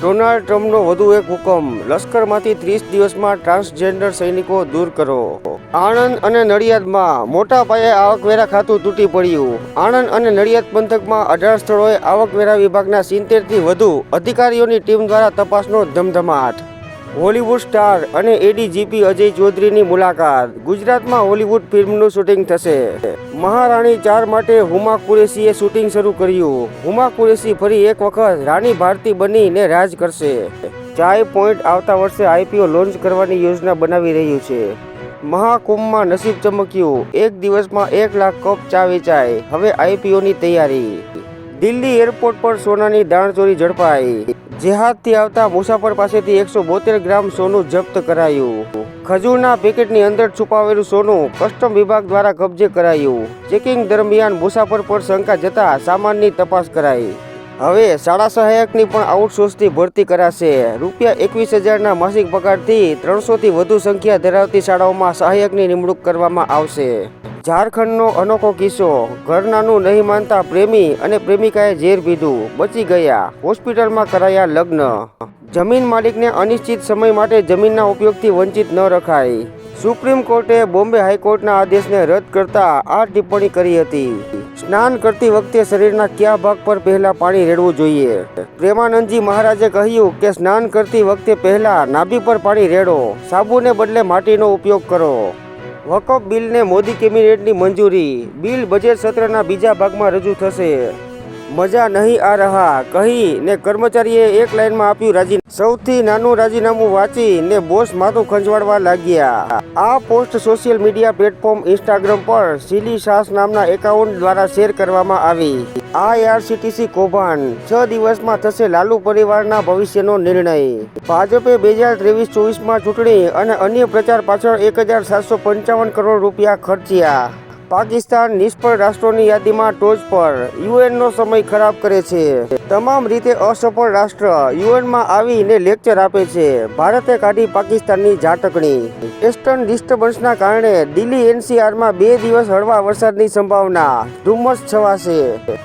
Donald ટ્રમ્પનો વધુ એક હુકમ, લશ્કરમાંથી ત્રીસ દિવસમાં ટ્રાન્સજેન્ડર સૈનિકો દૂર કરો. આણંદ અને નડિયાદમાં મોટા પાયે આવકવેરા ખાતું તૂટી પડ્યું. આણંદ અને નડિયાદ પંથકમાં અઢાર સ્થળોએ આવકવેરા વિભાગના સિત્તેરથી વધુ અધિકારીઓની ટીમ દ્વારા તપાસનો ધમધમાટ. હોલીવુડ સ્ટાર અને એડીજીપી અજય ચૌધરીની મુલાકાત. ગુજરાતમાં હોલીવુડ ફિલ્મનું શૂટિંગ થશે. મહારાણી ચાર માટે હુમા કુરેશીએ શૂટિંગ શરૂ કર્યું. હુમા કુરેશી ફરી એક વખત રાણી ભારતી બનીને રાજ કરશે. ચાય પોઈન્ટ આવતા વર્ષે આઈપીઓ લોન્ચ કરવાની યોજના બનાવી રહ્યું છે. મહાકુંભમાં નસીબ ચમક્યું. એક દિવસમાં એક લાખ કપ ચા વેચાય. હવે આઈપીઓની તૈયારી. દિલ્હી એરપોર્ટ પર સોનાની દાણચોરી ઝડપાઈ. જેહાદથી આવતા મુસાફર પાસેથી એકસો બોતેર ગ્રામ સોનું જપ્ત કરાયું. ખજૂરના પેકેટની અંદર છુપાવેલું સોનું કસ્ટમ વિભાગ દ્વારા કબજે કરાયું. ચેકિંગ દરમિયાન મુસાફર પર શંકા જતા સામાનની તપાસ કરાઈ. હવે શાળા સહાયકની પણ આઉટસોર્સથી ભરતી કરાશે. રૂપિયા એકવીસ હજારના માસિક પગારથી ત્રણસોથી વધુ સંખ્યા ધરાવતી શાળાઓમાં સહાયકની નિમણૂક કરવામાં આવશે. ઝારખંડનો અનોખો કિસ્સો. ઘરનાનું નહીં માનતા પ્રેમી અને પ્રેમિકાએ ઝેર પીધું. બચી ગયા. હોસ્પિટલમાં કરાયા લગ્ન. જમીન માલિકને અનિશ્ચિત સમય માટે જમીનના ઉપયોગથી વંચિત ન રખાય સુપ્રીમ કોર્ટે બોમ્બે હાઈકોર્ટના આદેશને રદ કરતા આ ટિપ્પણી કરી હતી. સ્નાન કરતી વખતે શરીરના કયા ભાગ પર પહેલા પાણી રેડવું જોઈએ? પ્રેમાનંદજી મહારાજે કહ્યું કે સ્નાન કરતી વખતે પહેલા નાભી પર પાણી રેડો. સાબુને બદલે માટીનો ઉપયોગ કરો. વકફ બિલને મોદી કેબિનેટની મંજૂરી. બિલ બજેટ સત્રના બીજા ભાગમાં રજૂ થશે. મજા નહીં આ રહા. કહીને કર્મચારીએ એક લાઈનમાં આપ્યું રાજી સૌથી નાનું રાજીનામું વાંચી ને બોસ માથું ખંજવાડવા લાગ્યા. આ post social media platform Instagram પર સિલી સાસ નામના એકાઉન્ટ દ્વારા શેર કરવામાં આવી. આઈઆરસીટીસી કૌભાંડ. છ દિવસમાં થશે લાલુ પરિવારના ભવિષ્યનો નિર્ણય. ભાજપે બે હજાર ત્રેવીસ ચોવીસમાં ચૂંટણી અને અન્ય પ્રચાર પાછળ એક હજાર સાતસો પંચાવન કરોડ રૂપિયા ખર્ચ્યા. પાકિસ્તાન નિષ્ફળ રાષ્ટ્રોની યાદીમાં ટોચ પર. યુએનનો સમય ખરાબ કરે છે. તમામ રીતે અસફળ રાષ્ટ્ર યુએનમાં આવીને લેક્ચર આપે છે. ભારતે કાઢી પાકિસ્તાનની ઝાટકણી. વેસ્ટર્ન ડિસ્ટર્બન્સના કારણે દિલ્હી એનસીઆરમાં બે દિવસ હળવા વરસાદની સંભાવના. ધુમ્મસ છવાશે.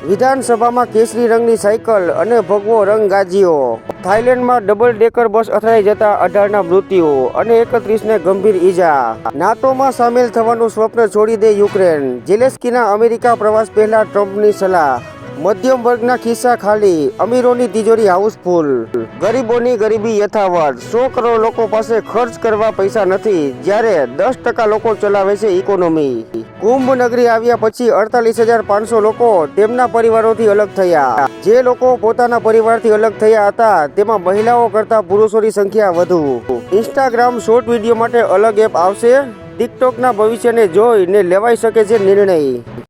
વિધાનસભામાં કેસરી રંગની સાયકલ અને ભગવો રંગ ગાજ્યો. થાઇલેન્ડમાં ડબલ ડેકર બસ અથડાઈ જતા અઢારના મૃત્યુ અને એકત્રીસને ગંભીર ઈજા. નાટોમાં સામેલ થવાનું સ્વપ્ન છોડી દે યુક્રેન. જેલેસ્કીના અમેરિકા પ્રવાસ પહેલા ટ્રમ્પની સલાહ. મધ્યમ વર્ગના ખિસ્સા ખાલી, અમીરોની તિજોરી હાઉસફુલ. ગરીબોની ગરીબી યથાવત. સો કરોડ લોકો પાસે ખર્ચ કરવા પૈસા નથી, જ્યારે દસ ટકા લોકો ચલાવે છે ઇકોનોમી. કુંભ નગરી આવ્યા પછી અડતાલીસ હજાર પાંચસો લોકો તેમના પરિવારોથી અલગ થયા. જે લોકો પોતાના પરિવારથી અલગ થયા હતા, તેમાં મહિલાઓ કરતા પુરુષોની સંખ્યા વધુ. ઇન્સ્ટાગ્રામ શોર્ટ વીડિયો માટે અલગ એપ આવશે? ટિકટોકના ભવિષ્યને જોઈને લેવાઈ શકે છે નિર્ણય.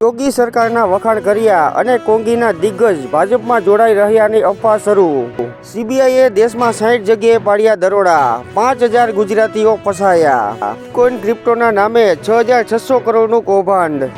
યોગી સરકારના વખાણ કર્યા અને કોંગીના દિગ્ગજ ભાજપમાં જોડાઈ રહ્યાની અફવા શરૂ. સીબીઆઈએ દેશમાં સાઠ જગ્યાએ પાડ્યા દરોડા. પાંચ હજાર ગુજરાતીઓ ફસાયા. કોઈન ક્રિપ્ટોના નામે છ હજાર છસો કરોડનું કૌભાંડ.